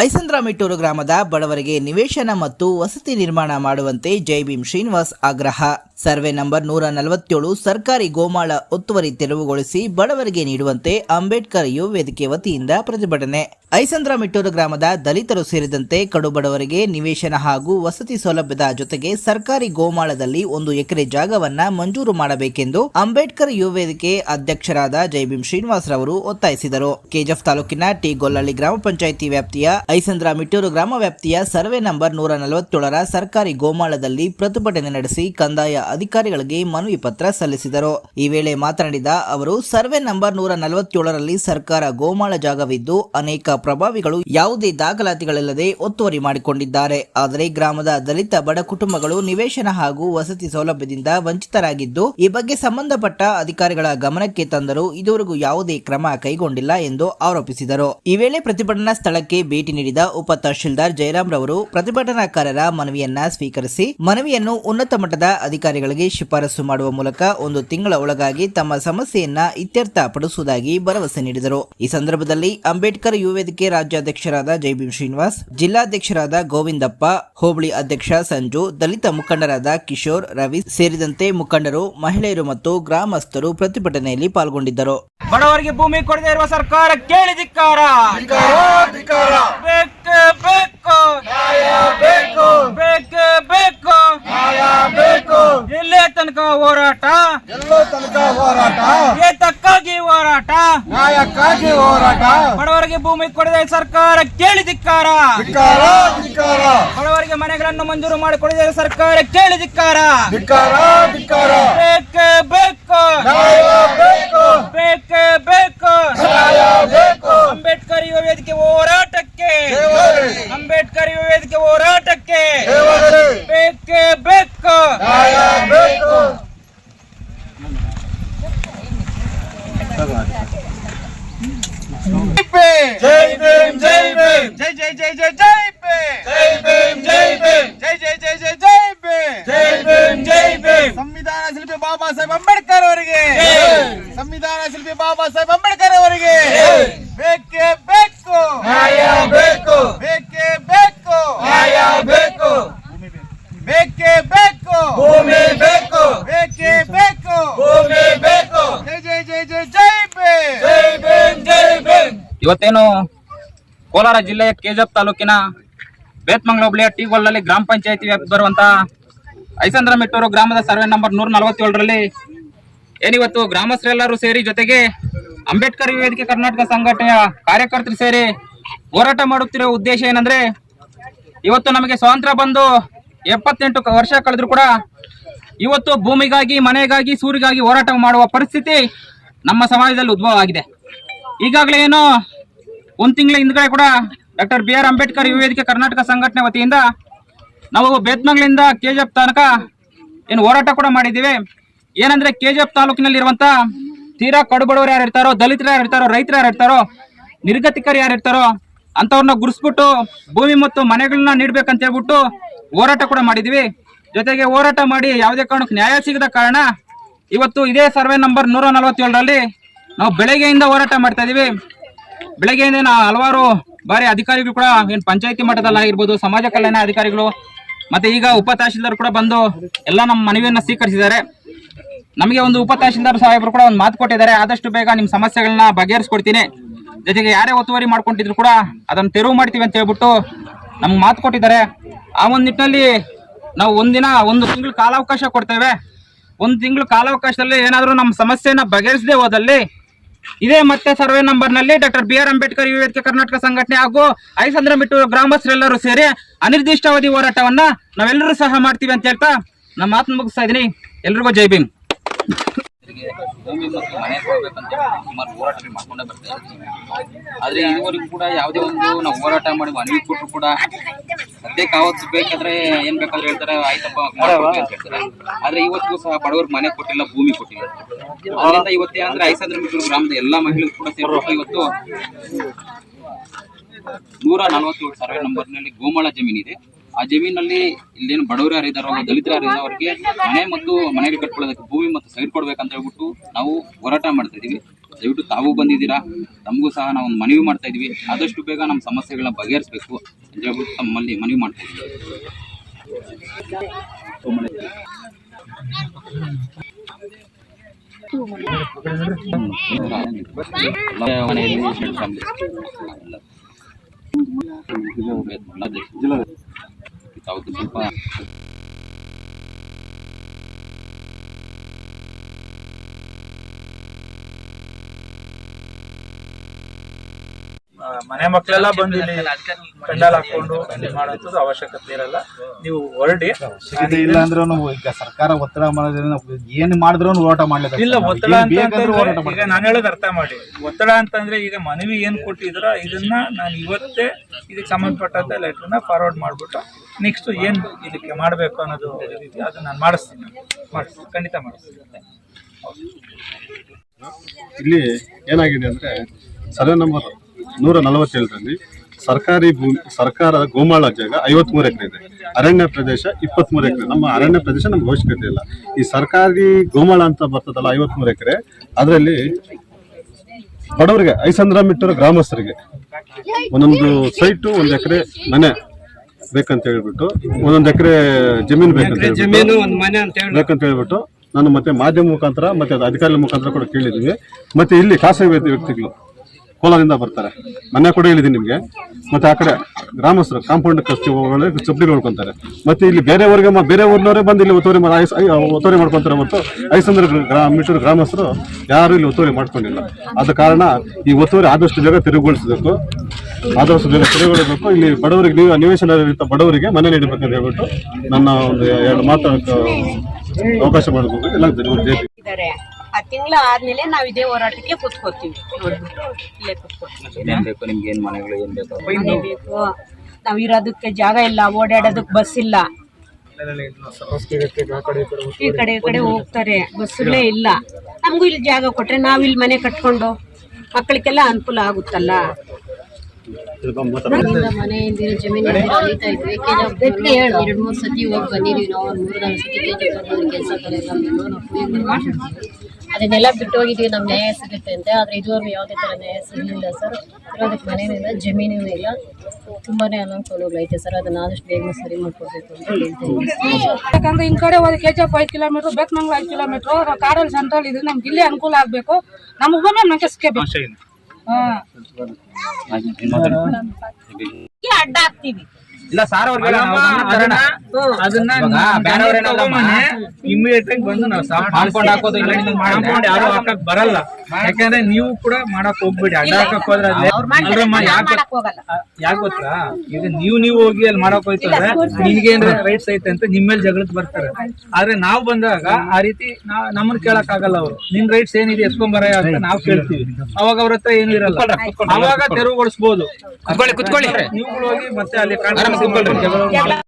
ಐಸಂದ್ರಾಮಿಟ್ಟೂರು ಗ್ರಾಮದ ಬಡವರಿಗೆ ನಿವೇಶನ ಮತ್ತು ವಸತಿ ನಿರ್ಮಾಣ ಮಾಡುವಂತೆ ಜೈ ಭೀಮ್ ಶ್ರೀನಿವಾಸ್ ಆಗ್ರಹ. ಸರ್ವೆ ನಂಬರ್ ನೂರ ನಲವತ್ತೇಳು ಸರ್ಕಾರಿ ಗೋಮಾಳ ಒತ್ತುವರಿ ತೆರವುಗೊಳಿಸಿ ಬಡವರಿಗೆ ನೀಡುವಂತೆ ಅಂಬೇಡ್ಕರ್ ಯುವ ವೇದಿಕೆ ವತಿಯಿಂದ ಪ್ರತಿಭಟನೆ. ಐಸಂದ್ರ ಮಿಟ್ಟೂರು ಗ್ರಾಮದ ದಲಿತರು ಸೇರಿದಂತೆ ಕಡು ಬಡವರಿಗೆ ನಿವೇಶನ ಹಾಗೂ ವಸತಿ ಸೌಲಭ್ಯದ ಜೊತೆಗೆ ಸರ್ಕಾರಿ ಗೋಮಾಳದಲ್ಲಿ ಒಂದು ಎಕರೆ ಜಾಗವನ್ನ ಮಂಜೂರು ಮಾಡಬೇಕೆಂದು ಅಂಬೇಡ್ಕರ್ ಯುವ ವೇದಿಕೆ ಅಧ್ಯಕ್ಷರಾದ ಜೈಭೀಮ್ ಶ್ರೀನಿವಾಸ್ ರವರು ಒತ್ತಾಯಿಸಿದರು. ಕೆಜೆಫ್ ತಾಲೂಕಿನ ಟಿ ಗೊಲ್ಲಳ್ಳಿ ಗ್ರಾಮ ಪಂಚಾಯಿತಿ ವ್ಯಾಪ್ತಿಯ ಐಸಂದ್ರ ಮಿಟ್ಟೂರು ಗ್ರಾಮ ವ್ಯಾಪ್ತಿಯ ಸರ್ವೆ ನಂಬರ್ ನೂರ ನಲವತ್ತೇಳರ ಸರ್ಕಾರಿ ಗೋಮಾಳದಲ್ಲಿ ಪ್ರತಿಭಟನೆ ನಡೆಸಿ ಕಂದಾಯ ಅಧಿಕಾರಿಗಳಿಗೆ ಮನವಿ ಪತ್ರ ಸಲ್ಲಿಸಿದರು. ಈ ವೇಳೆ ಮಾತನಾಡಿದ ಅವರು, ಸರ್ವೆ ನಂಬರ್ ನೂರ ನಲವತ್ತೇಳರಲ್ಲಿ ಸರ್ಕಾರ ಗೋಮಾಳ ಜಾಗವಿದ್ದು, ಅನೇಕ ಪ್ರಭಾವಿಗಳು ಯಾವುದೇ ದಾಖಲಾತಿಗಳಿಲ್ಲದೆ ಒತ್ತುವರಿ ಮಾಡಿಕೊಂಡಿದ್ದಾರೆ. ಆದರೆ ಗ್ರಾಮದ ದಲಿತ ಬಡ ಕುಟುಂಬಗಳು ನಿವೇಶನ ಹಾಗೂ ವಸತಿ ಸೌಲಭ್ಯದಿಂದ ವಂಚಿತರಾಗಿದ್ದು, ಈ ಬಗ್ಗೆ ಸಂಬಂಧಪಟ್ಟ ಅಧಿಕಾರಿಗಳ ಗಮನಕ್ಕೆ ತಂದರೂ ಇದುವರೆಗೂ ಯಾವುದೇ ಕ್ರಮ ಕೈಗೊಂಡಿಲ್ಲ ಎಂದು ಆರೋಪಿಸಿದರು. ಈ ವೇಳೆ ಪ್ರತಿಭಟನಾ ಸ್ಥಳಕ್ಕೆ ಭೇಟಿ ನೀಡಿದ ಉಪ ತಹಶೀಲ್ದಾರ್ ಜಯರಾಮ್ ರವರು ಪ್ರತಿಭಟನಾಕಾರರ ಮನವಿಯನ್ನ ಸ್ವೀಕರಿಸಿ, ಮನವಿಯನ್ನು ಉನ್ನತ ಮಟ್ಟದ ಅಧಿಕಾರಿಗಳಿಗೆ ಶಿಫಾರಸು ಮಾಡುವ ಮೂಲಕ ಒಂದು ತಿಂಗಳ ಒಳಗಾಗಿ ತಮ್ಮ ಸಮಸ್ಯೆಯನ್ನ ಇತ್ಯರ್ಥ ಪಡಿಸುವುದಾಗಿ ಭರವಸೆ ನೀಡಿದರು. ಈ ಸಂದರ್ಭದಲ್ಲಿ ಅಂಬೇಡ್ಕರ್ ಯುವ ವೇದಿಕೆ ರಾಜ್ಯಾಧ್ಯಕ್ಷರಾದ ಜೈಭೀಮ್ ಶ್ರೀನಿವಾಸ್ ಜಿಲ್ಲಾಧ್ಯಕ್ಷರಾದ ಗೋವಿಂದಪ್ಪ ಹೋಬಳಿ ಅಧ್ಯಕ್ಷ ಸಂಜು ದಲಿತ ಮುಖಂಡರಾದ ಕಿಶೋರ್ ರವಿ ಸೇರಿದಂತೆ ಮುಖಂಡರು ಮಹಿಳೆಯರು ಮತ್ತು ಗ್ರಾಮಸ್ಥರು ಪ್ರತಿಭಟನೆಯಲ್ಲಿ ಪಾಲ್ಗೊಂಡಿದ್ದರು. ಬಡವರಿಗೆ ಭೂಮಿ ಕೊಡದೇ ಇರುವ ಸರ್ಕಾರ ಕೇಳಿ ಧಿಕ್ಕಾರ. ಬೇಕು ಬೇಕು. ಬೇಕು ಬೇಕು. ಎಲ್ಲೇ ತನಕ ಹೋರಾಟ. ಎಲ್ಲೋ ತನಕ ಹೋರಾಟ. ಏತಕ್ಕಾಗಿ ಹೋರಾಟ? ನ್ಯಾಯಕ್ಕಾಗಿ ಹೋರಾಟ. ಬಡವರಿಗೆ ಭೂಮಿ ಕೊಡದೆ ಸರ್ಕಾರ ಕೇಳಿ ಧಿಕ್ಕಾರ. ಧಿಕ್ಕಾರ ಧಿಕ್ಕಾರ. ಬಡವರಿಗೆ ಮನೆಗಳನ್ನು ಮಂಜೂರು ಮಾಡಿಕೊಡದೆ ಸರ್ಕಾರ ಕೇಳಿ ಧಿಕ್ಕಾರ. ಧಿಕ್ಕಾರ ಧಿಕ್ಕಾರ. ಬೇಕು ಬೇಕು. ಬೇಕು ಬೇಕು ಬೇಕು ನ್ಯಾಯ ಬೇಕು ಅಂಬೇಡ್ಕರ್ ಯುವ ವೇದಿಕೆ ಹೋರಾಟಕ್ಕೆ ದೇವರೇ ಅಂಬೇಡ್ಕರ್ ಯುವ ವೇದಿಕೆ ಹೋರಾಟಕ್ಕೆ ದೇವರೇ ಬೇಕೇ ಬೇಕು ನ್ಯಾಯ ಬೇಕು ಜೈ ಭೀಮ್ ಜೈ ಭೀಮ್ ಜೈ ಜೈ ಜೈ ಜೈ ಜೈ ಬೇ ಜೈ ಭೀಮ್ ಜೈ ಭೀಮ್ ಜೈ ಜೈ ಜೈ ಜೈ ಜೈ ಬೇ ಜೈ ಭೀಮ್ ಜೈ ಭೀಮ್. ಸಂವಿಧಾನ ಶಿಲ್ಪಿ ಬಾಬಾ ಸಾಹೇಬ್ ಅಂಬೇಡ್ಕರ್ ಅವರಿಗೆ ಜೈ. ಸಂವಿಧಾನ ಶಿಲ್ಪಿ ಬಾಬಾ ಸಾಹೇಬ್ ಅಂಬೇಡ್ಕರ್ ಅವರಿಗೆ ಜೈ. ಬೇಕೇ ಬೇಕು ನ್ಯಾಯ ಬೇಕು ಬೇಕೇ ಬೇಕು ನ್ಯಾಯ ಬೇಕು ಬೇಕೇ ಬೇಕು ಭೂಮಿ ಬೇಕು ಬೇಕೇ ಬೇಕು ಭೂಮಿ ಬೇಕು ಜೈ ಜೈ ಜೈ ಜೈ ಜೈ ಬೇ ಜೈ ಭೀಮ್ ಜೈ ಭೀಮ್ ಇವತ್ತೇನು ಕೋಲಾರ ಜಿಲ್ಲೆಯ ಕೆಜಪ್ ತಾಲೂಕಿನ ಬೇತ್ಮಂಗ್ಲ ಹೋಬಳಿಯ ಟಿಗೋಲ್ನಲ್ಲಿ ಗ್ರಾಮ ಪಂಚಾಯತಿ ವ್ಯಾಪ್ತಿ ಬರುವಂತಹ ಐಸಂದ್ರ ಮೆಟ್ಟೂರು ಗ್ರಾಮದ ಸರ್ವೆ ನಂಬರ್ ನೂರ ನಲವತ್ತೇಳರಲ್ಲಿ ಏನಿವತ್ತು ಗ್ರಾಮಸ್ಥರೆಲ್ಲರೂ ಸೇರಿ ಜೊತೆಗೆ ಅಂಬೇಡ್ಕರ್ ವೇದಿಕೆ ಕರ್ನಾಟಕ ಸಂಘಟನೆಯ ಕಾರ್ಯಕರ್ತರು ಸೇರಿ ಹೋರಾಟ ಮಾಡುತ್ತಿರುವ ಉದ್ದೇಶ ಏನಂದ್ರೆ ಇವತ್ತು ನಮಗೆ ಸ್ವಾತಂತ್ರ್ಯ ಬಂದು ಎಪ್ಪತ್ತೆಂಟು ವರ್ಷ ಕಳೆದ್ರು ಕೂಡ ಇವತ್ತು ಭೂಮಿಗಾಗಿ, ಮನೆಗಾಗಿ ಸೂರಿಗಾಗಿ ಹೋರಾಟ ಮಾಡುವ ಪರಿಸ್ಥಿತಿ ನಮ್ಮ ಸಮಾಜದಲ್ಲಿ ಉದ್ಭವ ಆಗಿದೆ ಈಗಾಗಲೇ ಏನು ಒಂದು ತಿಂಗಳ ಹಿಂದ್ಗಡೆ ಕೂಡ ಡಾಕ್ಟರ್ ಬಿ ಆರ್ ಅಂಬೇಡ್ಕರ್ ಯುವ ವೇದಿಕೆ ಕರ್ನಾಟಕ ಸಂಘಟನೆ ವತಿಯಿಂದ ನಾವು ಬೇತ್ಮಂಗ್ಲಿಂದ ಕೆಜಿಎಫ್ ತನಕ ಏನು ಹೋರಾಟ ಕೂಡ ಮಾಡಿದ್ದೀವಿ. ಏನಂದ್ರೆ ಕೆಜಿಎಫ್ ತಾಲೂಕಿನಲ್ಲಿರುವಂತ ತೀರಾ ಕಡುಬಡವರು ಯಾರು ಇರ್ತಾರೋ, ದಲಿತರು ಯಾರು ಇರ್ತಾರೋ, ರೈತರು ಯಾರು ಇರ್ತಾರೋ, ನಿರ್ಗತಿಕರು ಯಾರು ಇರ್ತಾರೋ ಅಂತವ್ರನ್ನ ಗುರುಸ್ಬಿಟ್ಟು ಭೂಮಿ ಮತ್ತು ಮನೆಗಳನ್ನ ನೀಡ್ಬೇಕಂತ ಹೇಳ್ಬಿಟ್ಟು ಹೋರಾಟ ಕೂಡ ಮಾಡಿದ್ವಿ ಜೊತೆಗೆ ಹೋರಾಟ ಮಾಡಿ ಯಾವುದೇ ಕಾರಣಕ್ಕೆ ನ್ಯಾಯ ಸಿಗದ ಕಾರಣ ಇವತ್ತು ಇದೇ ಸರ್ವೆ ನಂಬರ್ ನೂರ ನಲವತ್ತೇಳರಲ್ಲಿ ನಾವು ಬೆಳಗ್ಗೆಯಿಂದ ಹೋರಾಟ ಮಾಡ್ತಾ ಇದೀವಿ. ಬೆಳಗ್ಗೆಯಿಂದ ನಾ ಹಲವಾರು ಬಾರಿ ಅಧಿಕಾರಿಗಳು ಕೂಡ ಏನು ಪಂಚಾಯತಿ ಮಟ್ಟದಲ್ಲಿ ಆಗಿರ್ಬೋದು, ಸಮಾಜ ಕಲ್ಯಾಣ ಅಧಿಕಾರಿಗಳು, ಮತ್ತೆ ಈಗ ಉಪ ಕೂಡ ಬಂದು ಎಲ್ಲ ನಮ್ಮ ಮನವಿಯನ್ನು ಸ್ವೀಕರಿಸಿದ್ದಾರೆ. ನಮಗೆ ಒಂದು ಉಪ ತಹಶೀಲ್ದಾರ್ ಸಾಹೇಬರು ಕೂಡ ಒಂದು ಮಾತು ಕೊಟ್ಟಿದ್ದಾರೆ. ಆದಷ್ಟು ಬೇಗ ನಿಮ್ಮ ಸಮಸ್ಯೆಗಳನ್ನ ಬಗೆಹರಿಸ್ಕೊಡ್ತೀನಿ. ಜೊತೆಗೆ ಯಾರೇ ಒತ್ತುವರಿ ಮಾಡ್ಕೊಂಡಿದ್ರು ಕೂಡ ಅದನ್ನು ತೆರವು ಮಾಡ್ತೀವಿ ಅಂತ ಹೇಳ್ಬಿಟ್ಟು ನಮ್ಗೆ ಮಾತು ಕೊಟ್ಟಿದ್ದಾರೆ. ಆ ಒಂದು ನಿಟ್ಟಿನಲ್ಲಿ ನಾವು ಒಂದಿನ ಒಂದು ತಿಂಗಳು ಕಾಲಾವಕಾಶ ಕೊಡ್ತೇವೆ. ಒಂದು ತಿಂಗಳು ಕಾಲಾವಕಾಶದಲ್ಲಿ ಏನಾದರೂ ನಮ್ಮ ಸಮಸ್ಯೆನ ಬಗೆಹರಿಸದೆ ಹೋದಲ್ಲಿ ಇದೇ ಮತ್ತೆ ಸರ್ವೆ ನಂಬರ್ನಲ್ಲಿ ಡಾಕ್ಟರ್ ಬಿ ಆರ್ ಅಂಬೇಡ್ಕರ್ ಯುವ ಕರ್ನಾಟಕ ಸಂಘಟನೆ ಹಾಗೂ ಐಸಂದ್ರ ಬಿಟ್ಟು ಗ್ರಾಮಸ್ಥರೆಲ್ಲರೂ ಸೇರಿ ಅನಿರ್ದಿಷ್ಟಾವಧಿ ಹೋರಾಟವನ್ನ ನಾವೆಲ್ಲರೂ ಸಹ ಮಾಡ್ತೀವಿ ಅಂತ ಹೇಳ್ತಾ ನಮ್ಮ ಮಾತು ಮುಗಿಸ್ತಾ ಇದೀನಿ ಎಲ್ರಿಗೂ ಜೈ ಭೀಮ್. ಭೂಮಿ ಮತ್ತು ಮನೆ ಕೊಡ್ಬೇಕಂತ ಸುಮಾರು ಹೋರಾಟ ಮಾಡ್ಕೊಂಡೇ ಬರ್ತಾ ಇದ್ದೀವಿ. ಆದ್ರೆ ಇದುವರೆಗೂ ಕೂಡ ಯಾವುದೇ ಒಂದು ನಾವು ಹೋರಾಟ ಮಾಡಿ ಮನವಿ ಕೊಟ್ಟರು ಕೂಡ ಸದ್ಯಕ್ಕೆ ಅವತ್ತು ಬೇಕಾದ್ರೆ ಏನ್ ಬೇಕಾದ್ರೆ ಹೇಳ್ತಾರೆ ಆಯ್ತಪ್ಪ ಮಾಡ್ಕೊಡ್ತೀವಿ ಅಂತ ಹೇಳ್ತಾರೆ. ಆದ್ರೆ ಇವತ್ತಿಗೂ ಸಹ ಬಡವರು ಮನೆ ಕೊಟ್ಟಿಲ್ಲ ಭೂಮಿ ಕೊಟ್ಟಿಲ್ಲ. ಅದರಿಂದ ಇವತ್ತೇನಂದ್ರೆ ಐಸಂದ್ರ ಮೀಟರ್ ಗ್ರಾಮದ ಎಲ್ಲಾ ಮಹಿಳೆಯರು ಕೂಡ ಸೇರ್ಬಿಟ್ಟು ಇವತ್ತು ನೂರ ನಲವತ್ತೇಳು ಸಾವಿರ ನಂಬರ್ನಲ್ಲಿ ಗೋಮಾಳ ಜಮೀನಿದೆ. ಆ ಜಮೀನಲ್ಲಿ ಇಲ್ಲೇನು ಬಡವರು ಯಾರು ಇದ್ದಾರೋ, ದಲಿತರು ಯಾರು ಅವರಿಗೆ ಮನೆ ಮತ್ತು ಮನೆಗೆ ಕಟ್ಕೊಳ್ಳೋದಕ್ಕೆ ಭೂಮಿ ಮತ್ತು ಸೈಡ್ ಕೊಡ್ಬೇಕಂತ ಹೇಳ್ಬಿಟ್ಟು ನಾವು ಹೋರಾಟ ಮಾಡ್ತಾ ಇದೀವಿ. ದಯವಿಟ್ಟು ತಾವು ಬಂದಿದ್ದೀರಾ? ತಮಗೂ ಸಹ ನಾವು ಒಂದು ಮನವಿ ಮಾಡ್ತಾ ಇದೀವಿ. ಆದಷ್ಟು ಬೇಗ ನಮ್ಮ ಸಮಸ್ಯೆಗಳನ್ನ ಬಗೆಹರಿಸಬೇಕು ಅಂತ ಹೇಳ್ಬಿಟ್ಟು ತಮ್ಮಲ್ಲಿ ಮನವಿ ಮಾಡ್ತಾ ಇದ್ದೀವಿ ಮನೆಯಲ್ಲಿ ತಾವು ಸ್ವಲ್ಪ ಮನೆ ಮಕ್ಕಳೆಲ್ಲ ಬಂದು ಇಲ್ಲಿ ಪೆಂಡಲ್ ಹಾಕೊಂಡು ಮಾಡುವಂಥದ್ದು ಅವಶ್ಯಕತೆ ಇರಲ್ಲ. ನೀವು ಹೊರಡಿ. ಸಿಗದೆ ಇಲ್ಲ ಅಂದ್ರೂ ಈಗ ಸರ್ಕಾರ ಒತ್ತಡ ಮಾಡೋದ್ರಿಂದ ಏನ್ ಮಾಡಿದ್ರು ಹೋರಾಟ ಮಾಡ್ಲಿಕ್ಕೆ ಇಲ್ಲ ಒತ್ತಡ ಅಂತ ಈಗ ನಾನು ಹೇಳೋದು ಅರ್ಥ ಮಾಡಿ. ಒತ್ತಡ ಅಂತಂದ್ರೆ ಈಗ ಮನವಿ ಏನ್ ಕೊಟ್ಟಿದ್ರ ಇದನ್ನ ನಾನು ಇವತ್ತೇ ಇದಕ್ಕೆ ಸಂಬಂಧಪಟ್ಟಂತ ಲೆಟರ್ನ ಫಾರ್ವರ್ಡ್ ಮಾಡ್ಬಿಟ್ಟು ನೆಕ್ಸ್ಟ್ ಏನು ಇದಕ್ಕೆ ಮಾಡಬೇಕು ಅನ್ನೋದು ಅದನ್ನ ನಾನು ಮಾಡಿಸ್ತೀನಿ. ಮಾಡಿಸ್ತೀನಿ. ಖಂಡಿತ ಮಾಡಿಸ್ತೀನಿ. ಇಲ್ಲಿ ಏನಾಗಿದೆ ಅಂದ್ರೆ ಸರ್ವೆ ನಂಬರ್ ನೂರ ನಲವತ್ತೇಳರಲ್ಲಿ ಸರ್ಕಾರಿ ಭೂಮಿ, ಸರ್ಕಾರದ ಗೋಮಾಳ ಜಾಗ ಐವತ್ಮೂರು ಎಕರೆ ಇದೆ. ಅರಣ್ಯ ಪ್ರದೇಶ ಇಪ್ಪತ್ಮೂರು ಎಕರೆ. ನಮ್ಮ ಅರಣ್ಯ ಪ್ರದೇಶ ನಮ್ಗೆ ಅವಶ್ಯಕತೆ ಇಲ್ಲ. ಈ ಸರ್ಕಾರಿ ಗೋಮಾಳ ಅಂತ ಬರ್ತದಲ್ಲ ಐವತ್ಮೂರು ಎಕರೆ, ಅದರಲ್ಲಿ ಬಡವರಿಗೆ ಐಸಂದ್ರ ಮಿಟ್ಟರ ಗ್ರಾಮಸ್ಥರಿಗೆ ಒಂದೊಂದು ಸೈಟು ಒಂದು ಎಕರೆ ಮನೆ ಬೇಕಂತ ಹೇಳ್ಬಿಟ್ಟು ಒಂದೊಂದು ಎಕರೆ ಜಮೀನು ಬೇಕಂತ ಜಮೀನು ಬೇಕಂತ ಹೇಳ್ಬಿಟ್ಟು ನಾನು ಮತ್ತೆ ಮಾಧ್ಯಮ ಮುಖಾಂತರ ಮತ್ತೆ ಅದು ಅಧಿಕಾರಿಗಳ ಮುಖಾಂತರ ಕೂಡ ಕೇಳಿದ್ವಿ ಮತ್ತೆ ಇಲ್ಲಿ ಖಾಸಗಿ ವ್ಯಕ್ತಿಗಳು ಕೋಲಾರದಿಂದ ಬರ್ತಾರೆ. ಮನೆ ಕೂಡ ಹೇಳಿದ್ದೀನಿ ನಿಮಗೆ. ಮತ್ತೆ ಆ ಕಡೆ ಗ್ರಾಮಸ್ಥರು, ಕಾಂಪೌಂಡ್ ಖರ್ಚು ಚಪ್ಪಲಿ ಮತ್ತು ಮತ್ತೆ ಇಲ್ಲಿ ಬೇರೆ ಊರಿಗೆ ಬೇರೆ ಊರಿನವರೇ ಬಂದು ಇಲ್ಲಿ ಒತ್ತುವರಿ ಒತ್ತುವರಿ ಮಾಡ್ಕೊತಾರೆ ಮತ್ತು ಐಸಂದ್ರ ಗ್ರಾ ಮೀಟರ್ ಗ್ರಾಮಸ್ಥರು ಯಾರು ಇಲ್ಲಿ ಒತ್ತುವರಿ ಮಾಡ್ಕೊಂಡಿಲ್ಲ. ಆದ ಕಾರಣ ಈ ಒತ್ತುವರಿ ಆದಷ್ಟು ಜಾಗ ತಿರುಗುಗೊಳಿಸಬೇಕು ಆದಷ್ಟು ಜಾಗ ತಿರುಗುಗೊಳಿಸಬೇಕು ಇಲ್ಲಿ ಬಡವರಿಗೆ ನೀವು ನಿವೇಶನ ಇರುತ್ತ ಬಡವರಿಗೆ ಮನೆ ನೀಡಬೇಕಂತ ಹೇಳ್ಬಿಟ್ಟು ನನ್ನ ಒಂದು ಎರಡು ಮಾತು ಅವಕಾಶ ಮಾಡಿಕೊಂಡು ಎಲ್ಲ ಆ ತಿಂಗಳ ಆದ್ಮೇಲೆ ನಾವು ಇದೇ ಹೋರಾಟಕ್ಕೆ ಕುತ್ಕೋತೀವಿ ನೋಡ್ಬಿಟ್ಟು ಇಲ್ಲೇ ಕುತ್ಕೋತೀವಿ ಏನ್ ಬೇಕು? ನಿಮ್ಗೆ ಏನ್ ಮನೆಗಳು ಏನ್ ಬೇಕು? ಮನೆ ಬೇಕು. ನಾವ್ ಇರೋದಕ್ಕೆ ಜಾಗ ಇಲ್ಲ ಓಡಾಡೋದಕ್ಕೆ ಬಸ್ ಇಲ್ಲ. ಈ ಕಡೆ ಈ ಕಡೆ ಹೋಗ್ತಾರೆ ಬಸ್ಗಳೇ ಇಲ್ಲ. ನಮಗೂ ಇಲ್ಲಿ ಜಾಗ ಕೊಟ್ರೆ ನಾವು ಇಲ್ಲಿ ಮನೆ ಕಟ್ಕೊಂಡು ಮಕ್ಕಳಿಗೆಲ್ಲ ಅನುಕೂಲ ಆಗುತ್ತಲ್ಲ. ಮನೆಯಿಂದ ಜಮೀನು ಇದ್ವಿ. ಎರಡು ಮೂರು ಸತಿ ಹೋಗಿ ಬಂದಿದ್ದೀವಿ ನಾವು ಒಂದು ಮೂರು ನಾಲ್ಕು ಸತಿ ಕೆಲಸ ನಾವು ಅದನ್ನೆಲ್ಲ ಬಿಟ್ಟು ನಮ್ಮ ನಮ್ಗೆ ನ್ಯಾಯ ಸಿಗುತ್ತೆ ಅಂತ. ಆದರೆ ಇದುವರೆಗೂ ಯಾವುದೇ ಥರ ನ್ಯಾಯ ಸಿಗಲಿಲ್ಲ ಸರ್. ಇರೋದಕ್ಕೆ ಮನೇನೂ ಇಲ್ಲ ಜಮೀನೂ ಇಲ್ಲ ತುಂಬಾ ಅನಾನುಕೂಲಗಳೈತೆ ಸರ್. ಅದನ್ನ ಆದಷ್ಟು ಬೇಗ ಸರಿ ಮಾಡ್ಕೊಡ್ಬೇಕು ಅಂತ ಹೇಳ್ತೀನಿ. ಯಾಕಂದ್ರೆ ಈ ಕಡೆ ಒಂದು ಕೆ ಜಿ ಎಫ್ ಐದು ಕಿಲೋಮೀಟರ್ ಬೇಕಮಂಗ್ಲ ಐದು ಕಿಲೋಮೀಟರ್ ಕಾರಲ್ಲಿ ಸೆಂಟ್ರಲ್ ಇದ್ರೆ ನಮ್ಗೆ ಇಲ್ಲೇ ಅನುಕೂಲ ಆಗಬೇಕು. ನಮಗೆ ಬಂದ್ರೆ ನಮಗೆ ಸಿಕ್ಕಬೇಕು ಹಾಂ. ಅಡ್ಡ ಹಾಕ್ತೀವಿ. ಇಲ್ಲ ಸಾರ್ ಅವ್ರಿಗೆ. ಅದನ್ನ ಇಮಿಡಿಯೇಟ್ ಆಗಿ ಬಂದು ನಾವು ಸಾಫ್ ಕಾಂಪೌಂಡ್ ಹಾಕೋದು ಇಲ್ಲ ಇನ್ನೊಂದು ಮಾಡಿದ್ರೆ ಕಾಂಪೌಂಡ್ ಯಾರು ಹಾಕಕ್ ಬರಲ್ಲ. ಯಾಕಂದ್ರೆ ನೀವು ಕೂಡ ಮಾಡಕ್ ಹೋಗ್ಬೇಡಿ. ಅಡ್ಡ ಹಾಕಕ್ ಹೋದ್ರೆ ಯಾಕೆ ಹೋಗಲ್ಲ. ಯಾಕೆ ಗೊತ್ತಾ? ಈಗ ನೀವು ನೀವು ಹೋಗಿ ಅಲ್ಲಿ ಮಾಡಕ್ ಹೋಯ್ತಂದ್ರೆ ನಿನ್ಗೇನ್ ರೈಟ್ಸ್ ಐತೆ ಅಂತ ನಿಮ್ಮ ಮೇಲೆ ಜಗಳಕ್ಕೆ ಬರ್ತಾರೆ. ಆದ್ರೆ ನಾವು ಬಂದಾಗ ಆ ರೀತಿ ನಮ್ಮನ್ ನಮ್ಮನ್ನ ಕೇಳಕ್ ಆಗಲ್ಲ ಅವರು. ನಿಮ್ ರೈಟ್ಸ್ ಏನಿದೆ ಎತ್ಕೊಂಬರ ಅಂತ ನಾವು ಕೇಳ್ತೀವಿ. ಅವಾಗ ಅವ್ರ ಹತ್ರ ಏನು ಇರಲ್ಲ. ಅವಾಗ ತೆರವುಗೊಳಿಸಬಹುದು ಕುತ್ಕೊಳ್ಳಿ ಕುತ್ಕೊಳ್ಳಿ. ನೀವುಗಳು ಹೋಗಿ ಮತ್ತೆ ಅಲ್ಲಿ சிம்பிள். இருக்கு